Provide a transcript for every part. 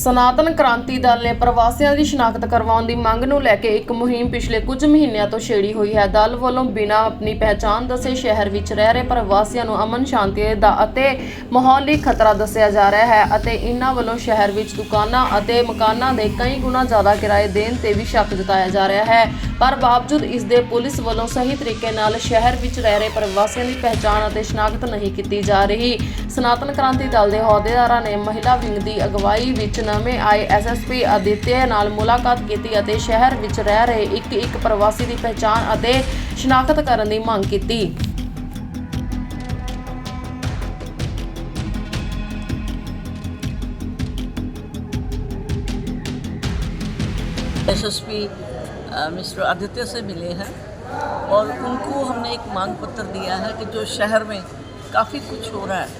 ਸਨਾਤਨ ਕ੍ਰਾਂਤੀ ਦਲ ਨੇ ਪ੍ਰਵਾਸੀਆਂ ਦੀ ਸ਼ਨਾਖਤ ਕਰਵਾਉਣ ਦੀ ਮੰਗ ਨੂੰ ਲੈ ਕੇ ਇੱਕ ਮੁਹਿੰਮ ਪਿਛਲੇ ਕੁਝ ਮਹੀਨਿਆਂ ਤੋਂ ਛੇੜੀ ਹੋਈ ਹੈ। ਦਲ ਵੱਲੋਂ ਬਿਨਾਂ ਆਪਣੀ ਪਹਿਚਾਣ ਦੱਸੇ ਸ਼ਹਿਰ ਵਿੱਚ ਰਹਿ ਰਹੇ ਪ੍ਰਵਾਸੀਆਂ ਨੂੰ ਅਮਨ ਸ਼ਾਂਤੀ ਦਾ ਅਤੇ ਮਾਹੌਲ ਲਈ ਖਤਰਾ ਦੱਸਿਆ ਜਾ ਰਿਹਾ ਹੈ ਅਤੇ ਇਹਨਾਂ ਵੱਲੋਂ ਸ਼ਹਿਰ ਵਿੱਚ ਦੁਕਾਨਾਂ ਅਤੇ ਮਕਾਨਾਂ ਦੇ ਕਈ ਗੁਣਾ ਜ਼ਿਆਦਾ ਕਿਰਾਏ ਦੇਣ ਤੇ ਵੀ ਸ਼ੱਕ ਜਤਾਇਆ ਜਾ ਰਿਹਾ ਹੈ। ਪਰ ਬਾਵਜੂਦ ਇਸ ਦੇ ਪੁਲਿਸ ਵੱਲੋਂ ਸਹੀ ਤਰੀਕੇ ਨਾਲ ਸ਼ਹਿਰ ਵਿੱਚ ਰਹਿ ਰਹੇ ਪ੍ਰਵਾਸੀਆਂ ਦੀ ਪਹਿਚਾਣ ਅਤੇ ਸ਼ਨਾਖਤ ਨਹੀਂ ਕੀਤੀ ਜਾ ਰਹੀ, ਸਨਾਤਨ ਕ੍ਰਾਂਤੀ ਦਲ ਦੇ ਅਹੁਦੇਦਾਰਾਂ ਨੇ ਮਹਿਲਾ ਵਿੰਗ ਦੀ ਅਗਵਾਈ ਵਿੱਚ ਨਵੇਂ ਆਏ ਐਸਐਸਪੀ ਅਦਿੱਤਿਆ ਨਾਲ ਮੁਲਾਕਾਤ ਕੀਤੀ ਅਤੇ ਸ਼ਹਿਰ ਵਿੱਚ ਰਹਿ ਰਹੇ ਇੱਕ ਇੱਕ ਪ੍ਰਵਾਸੀ ਦੀ ਪਹਿਚਾਣ ਅਤੇ ਸ਼ਨਾਖਤ ਕਰਨ ਦੀ ਮੰਗ ਕੀਤੀ एसएसपी मिस्टर आदित्य से मिले हैं और उनको हमने एक मांग पत्र दिया है कि जो शहर में काफ़ी कुछ हो रहा है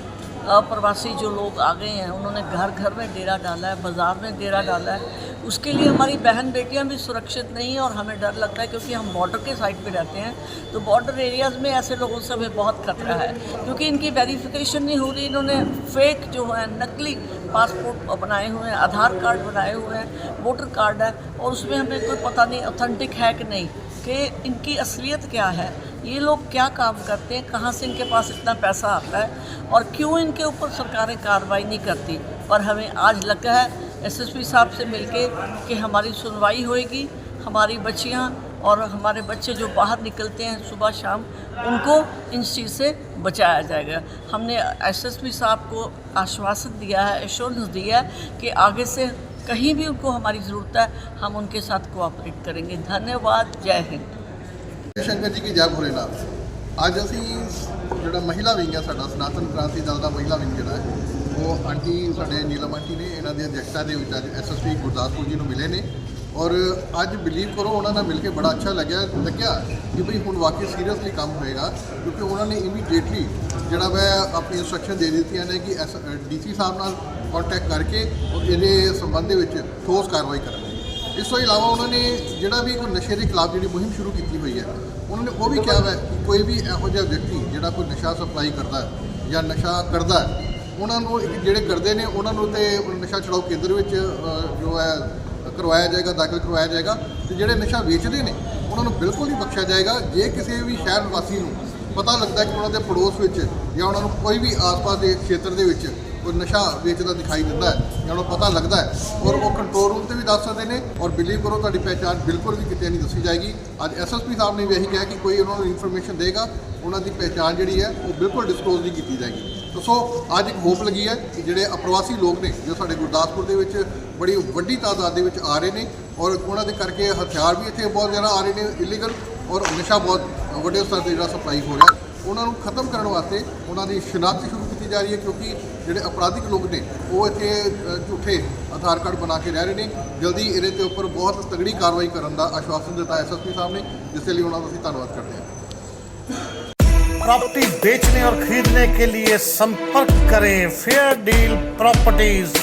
अप्रवासी जो लोग आ गए हैं, उन्होंने घर घर में डेरा डाला है, बाज़ार में डेरा डाला है। उसके लिए हमारी बहन बेटियाँ भी सुरक्षित नहीं हैं और हमें डर लगता है क्योंकि हम बॉर्डर के साइड पे रहते हैं। तो बॉर्डर एरियाज़ में ऐसे लोगों से हमें बहुत खतरा है, क्योंकि इनकी वेरिफिकेशन नहीं हो रही। इन्होंने फेक जो है, नकली पासपोर्ट बनाए हुए हैं, आधार कार्ड बनाए हुए हैं वोटर कार्ड है और उसमें हमें कोई पता नहीं ऑथेंटिक है कि नहीं, कि इनकी असलियत क्या है। ये लोग क्या काम करते हैं? कहाँ से इनके पास इतना पैसा आता है? और क्यों इनके ऊपर सरकारें कार्रवाई नहीं करती? पर हमें आज लगा है एसएसपी साहब से मिलके कि हमारी सुनवाई होएगी, हमारी बच्चियाँ और हमारे बच्चे जो बाहर निकलते हैं सुबह शाम, उनको इन चीज़ से बचाया जाएगा। हमने एसएसपी साहब को आश्वासन दिया है एश्योरेंस दिया है कि आगे से कहीं भी उनको हमारी ज़रूरत है, हम उनके साथ कोऑपरेट करेंगे। धन्यवाद, जय हिंद। ਸ਼ੰਕਰ ਜੀ ਕੀ ਜੈ ਭੋਲੇਨਾਥ ਅੱਜ ਅਸੀਂ ਜਿਹੜਾ ਮਹਿਲਾ ਵਿੰਗ ਹੈ ਸਾਡਾ, ਸਨਾਤਨ ਕ੍ਰਾਂਤੀ ਦਲ ਦਾ ਮਹਿਲਾ ਵਿੰਗ ਜਿਹੜਾ ਹੈ, ਉਹ ਆਂਟੀ ਸਾਡੇ ਨੀਲਮ ਆਂਟੀ ਨੇ, ਇਹਨਾਂ ਦੀ ਅਧਿਕਸ਼ਤਾ ਦੇ ਵਿੱਚ ਅੱਜ ਐਸਐਸਪੀ ਗੁਰਦਾਸਪੁਰ ਜੀ ਨੂੰ ਮਿਲੇ ਨੇ। ਔਰ ਅੱਜ ਬਿਲੀਵ ਕਰੋ, ਉਹਨਾਂ ਨਾਲ ਮਿਲ ਕੇ ਬੜਾ ਅੱਛਾ ਲੱਗਿਆ ਲੱਗਿਆ ਕਿ ਭਈ ਹੁਣ ਵਾਕਈ ਸੀਰੀਅਸਲੀ ਕੰਮ ਹੋਏਗਾ, ਕਿਉਂਕਿ ਉਹਨਾਂ ਨੇ ਇਮੀਡੀਏਟਲੀ ਜਿਹੜਾ ਮੈਂ ਆਪਣੀ ਇਨਸਟਰਕਸ਼ਨ ਦੇ ਦਿੱਤੀਆਂ ਨੇ ਕਿ ਡੀਸੀ ਸਾਹਿਬ ਨਾਲ ਕੰਟੈਕਟ ਕਰਕੇ, ਔਰ ਇਹਦੇ ਸੰਬੰਧ ਦੇ ਵਿੱਚ ਠੋਸ ਕਾਰਵਾਈ ਕਰਨਗੇ ਇਸ ਤੋਂ ਇਲਾਵਾ ਉਹਨਾਂ ਨੇ ਜਿਹੜਾ ਵੀ ਕੋਈ ਨਸ਼ੇ ਦੇ ਖਿਲਾਫ ਜਿਹੜੀ ਮੁਹਿੰਮ ਸ਼ੁਰੂ ਕੀਤੀ ਹੋਈ ਹੈ, ਉਹਨਾਂ ਨੇ ਉਹ ਵੀ ਕਿਹਾ ਹੈ ਕਿ ਕੋਈ ਵੀ ਇਹੋ ਜਿਹਾ ਵਿਅਕਤੀ ਜਿਹੜਾ ਕੋਈ ਨਸ਼ਾ ਸਪਲਾਈ ਕਰਦਾ ਹੈ ਜਾਂ ਨਸ਼ਾ ਕਰਦਾ ਹੈ ਉਹਨਾਂ ਨੂੰ ਜਿਹੜੇ ਕਰਦੇ ਨੇ, ਉਹਨਾਂ ਨੂੰ ਤੇ ਨਸ਼ਾ ਛਡਾਓ ਕੇਂਦਰ ਵਿੱਚ ਜੋ ਹੈ, ਕਰਵਾਇਆ ਜਾਏਗਾ, ਦਾਖਲ ਕਰਵਾਇਆ ਜਾਏਗਾ ਤੇ ਜਿਹੜੇ ਨਸ਼ਾ ਵੇਚਦੇ ਨੇ, ਉਹਨਾਂ ਨੂੰ ਬਿਲਕੁਲ ਨਹੀਂ ਬਖਸ਼ਿਆ ਜਾਏਗਾ। ਜੇ ਕਿਸੇ ਵੀ ਸ਼ਹਿਰ ਵਾਸੀ ਨੂੰ ਪਤਾ ਲੱਗਦਾ ਕਿ ਉਹਨਾਂ ਦੇ ਪੜੋਸ ਵਿੱਚ ਜਾਂ ਉਹਨਾਂ ਨੂੰ ਕੋਈ ਵੀ ਆਸ-ਪਾਸ ਦੇ ਖੇਤਰ ਦੇ ਵਿੱਚ ਕੋਈ ਨਸ਼ਾ ਵੇਚਦਾ ਦਿਖਾਈ ਦਿੰਦਾ ਹੈ, ਜਾਂ ਉਹਨੂੰ ਪਤਾ ਲੱਗਦਾ ਹੈ, ਔਰ ਉਹ ਕੰਟਰੋਲ ਰੂਮ ਤੇ ਵੀ ਦੱਸ ਸਕਦੇ ਨੇ, ਔਰ ਬਿਲੀਵ ਕਰੋ ਤੁਹਾਡੀ ਪਹਿਚਾਣ ਬਿਲਕੁਲ ਵੀ ਕਿਤੇ ਨਹੀਂ ਦੱਸੀ ਜਾਏਗੀ। ਅੱਜ ਐਸਐਸਪੀ ਸਾਹਿਬ ਨੇ ਵੀ ਇਹੀ ਕਿਹਾ ਕਿ ਕੋਈ ਉਹਨਾਂ ਨੂੰ ਇਨਫੋਰਮੇਸ਼ਨ ਦੇਗਾ, ਉਹਨਾਂ ਦੀ ਪਹਿਚਾਣ ਜਿਹੜੀ ਹੈ, ਉਹ ਬਿਲਕੁਲ ਡਿਸਕਲੋਜ਼ ਨਹੀਂ ਕੀਤੀ ਜਾਏਗੀ। ਤਾਂ ਸੋ, ਅੱਜ ਇੱਕ ਹੋਪ ਲੱਗੀ ਹੈ ਕਿ ਜਿਹੜੇ ਅਪਰਵਾਸੀ ਲੋਕ ਨੇ, ਜੋ ਸਾਡੇ ਗੁਰਦਾਸਪੁਰ ਦੇ ਵਿੱਚ ਬੜੀ ਵੱਡੀ ਤਾਦਾਦ ਦੇ ਵਿੱਚ ਆ ਰਹੇ ਨੇ, ਔਰ ਉਹਨਾਂ ਦੇ ਕਰਕੇ ਹਥਿਆਰ ਵੀ ਇੱਥੇ ਬਹੁਤ ਜ਼ਿਆਦਾ ਆ ਰਹੇ ਨੇ ਇਲੀਗਲ ਔਰ ਨਸ਼ਾ ਬਹੁਤ ਵੱਡੇ ਸਤਰ ਤੇ ਜਿਹੜਾ ਸਪਲਾਈ ਹੋ ਰਿਹਾ, ਉਹਨਾਂ ਨੂੰ ਖਤਮ ਕਰਨ ਵਾਸਤੇ ਉਹਨਾਂ ਦੀ ਸ਼ਨਾਖਤ ਸ਼ੁਰੂ ਜਾ ਰਹੀ ਹੈ ਕਿਉਂਕਿ ਜਿਹੜੇ ਅਪਰਾਧਿਕ ਲੋਕ ਨੇ ਉਹ ਇੱਥੇ ਅ, ਝੂਠੇ ਆਧਾਰ ਕਾਰਡ ਬਣਾ ਕੇ ਰਹਿ ਰਹੇ ਨੇ ਜਲਦੀ ਇਹਦੇ ਤੇ ਉੱਪਰ ਬਹੁਤ ਤਗੜੀ ਕਾਰਵਾਈ ਕਰਨ ਦਾ ਆਸ਼ਵਾਸਨ ਦਿੱਤਾ ਐਸਐਸਪੀ ਸਾਹਿਬ ਨੇ ਜਿਸ ਦੇ ਲਈ ਉਹਨਾਂ ਦਾ ਅਸੀਂ ਧੰਨਵਾਦ ਕਰਦੇ ਹਾਂ प्रॉपर्टी बेचने और खरीदने के लिए संपर्क करें फेयर डील प्रॉपर्टीज